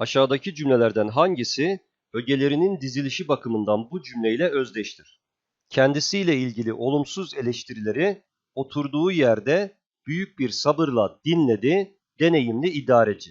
Aşağıdaki cümlelerden hangisi ögelerinin dizilişi bakımından bu cümleyle özdeştir? Kendisiyle ilgili olumsuz eleştirileri oturduğu yerde büyük bir sabırla dinledi, deneyimli idareci.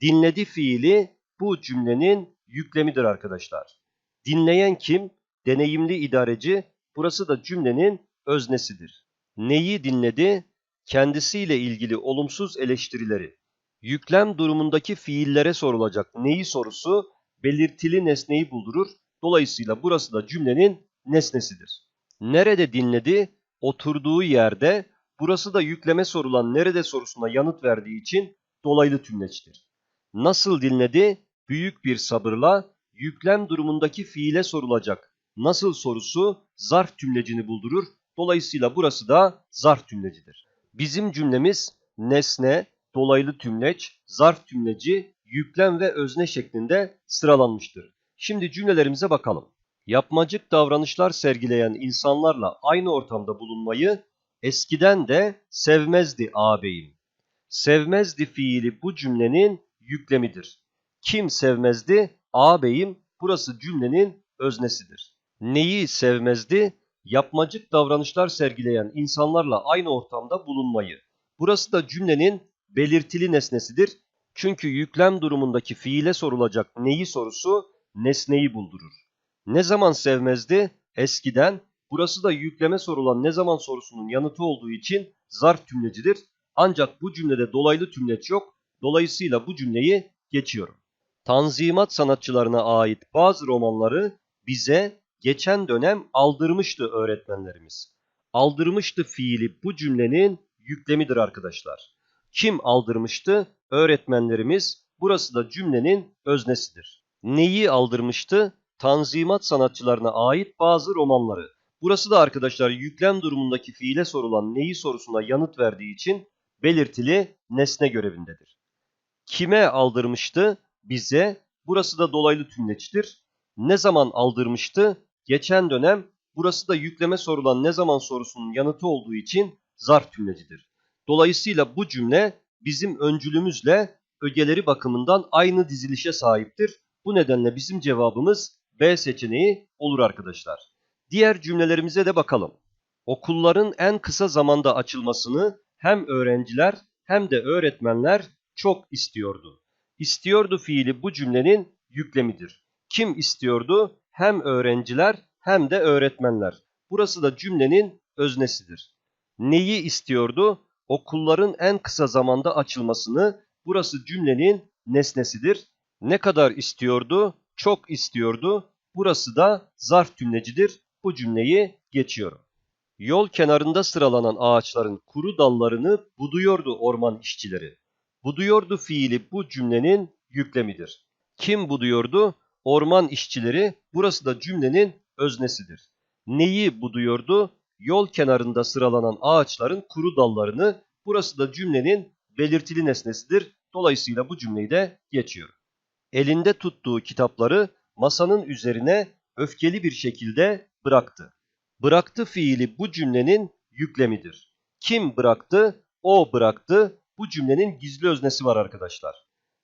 Dinledi fiili bu cümlenin yüklemidir arkadaşlar. Dinleyen kim? Deneyimli idareci. Burası da cümlenin öznesidir. Neyi dinledi? Kendisiyle ilgili olumsuz eleştirileri. Yüklem durumundaki fiillere sorulacak neyi sorusu belirtili nesneyi buldurur. Dolayısıyla burası da cümlenin nesnesidir. Nerede dinledi? Oturduğu yerde. Burası da yükleme sorulan nerede sorusuna yanıt verdiği için dolaylı tümleçtir. Nasıl dinledi? Büyük bir sabırla yüklem durumundaki fiile sorulacak. Nasıl sorusu zarf tümlecini buldurur. Dolayısıyla burası da zarf tümlecidir. Bizim cümlemiz nesne, dolaylı tümleç, zarf tümleci, yüklem ve özne şeklinde sıralanmıştır. Şimdi cümlelerimize bakalım. Yapmacık davranışlar sergileyen insanlarla aynı ortamda bulunmayı eskiden de sevmezdi ağabeyim. Sevmezdi fiili bu cümlenin yüklemidir. Kim sevmezdi? Ağabeyim burası cümlenin öznesidir. Neyi sevmezdi? Yapmacık davranışlar sergileyen insanlarla aynı ortamda bulunmayı. Burası da cümlenin belirtili nesnesidir. Çünkü yüklem durumundaki fiile sorulacak neyi sorusu nesneyi buldurur. Ne zaman sevmezdi? Eskiden. Burası da yükleme sorulan ne zaman sorusunun yanıtı olduğu için zarf tümlecidir. Ancak bu cümlede dolaylı tümleç yok. Dolayısıyla bu cümleyi geçiyorum. Tanzimat sanatçılarına ait bazı romanları bize geçen dönem aldırmıştı öğretmenlerimiz. Aldırmıştı fiili bu cümlenin yüklemidir arkadaşlar. Kim aldırmıştı? Öğretmenlerimiz. Burası da cümlenin öznesidir. Neyi aldırmıştı? Tanzimat sanatçılarına ait bazı romanları. Burası da arkadaşlar yüklem durumundaki fiile sorulan neyi sorusuna yanıt verdiği için belirtili nesne görevindedir. Kime aldırmıştı? Bize. Burası da dolaylı tümleçtir. Ne zaman aldırmıştı? Geçen dönem. Burası da yükleme sorulan ne zaman sorusunun yanıtı olduğu için zarf tümlecidir. Dolayısıyla bu cümle bizim öncülümüzle ögeleri bakımından aynı dizilişe sahiptir. Bu nedenle bizim cevabımız B seçeneği olur arkadaşlar. Diğer cümlelerimize de bakalım. Okulların en kısa zamanda açılmasını hem öğrenciler hem de öğretmenler çok istiyordu. İstiyordu fiili bu cümlenin yüklemidir. Kim istiyordu? Hem öğrenciler hem de öğretmenler. Burası da cümlenin öznesidir. Neyi istiyordu? Okulların en kısa zamanda açılmasını. Burası cümlenin nesnesidir. Ne kadar istiyordu? Çok istiyordu. Burası da zarf cümlecidir. Bu cümleyi geçiyorum. Yol kenarında sıralanan ağaçların kuru dallarını buduyordu orman işçileri. Buduyordu fiili bu cümlenin yüklemidir. Kim buduyordu? Orman işçileri. Burası da cümlenin öznesidir. Neyi buduyordu? Yol kenarında sıralanan ağaçların kuru dallarını. Burası da cümlenin belirtili nesnesidir. Dolayısıyla bu cümleyi de geçiyorum. Elinde tuttuğu kitapları masanın üzerine öfkeli bir şekilde bıraktı. Bıraktı fiili bu cümlenin yüklemidir. Kim bıraktı? O bıraktı. Bu cümlenin gizli öznesi var arkadaşlar.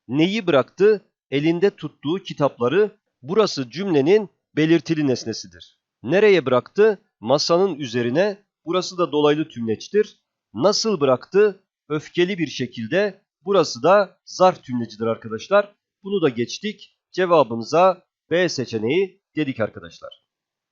Neyi bıraktı? Elinde tuttuğu kitapları. Burası cümlenin belirtili nesnesidir. Nereye bıraktı? Masanın üzerine. Burası da dolaylı tümleçtir. Nasıl bıraktı? Öfkeli bir şekilde. Burası da zarf tümlecidir arkadaşlar. Bunu da geçtik. Cevabımıza B seçeneği dedik arkadaşlar.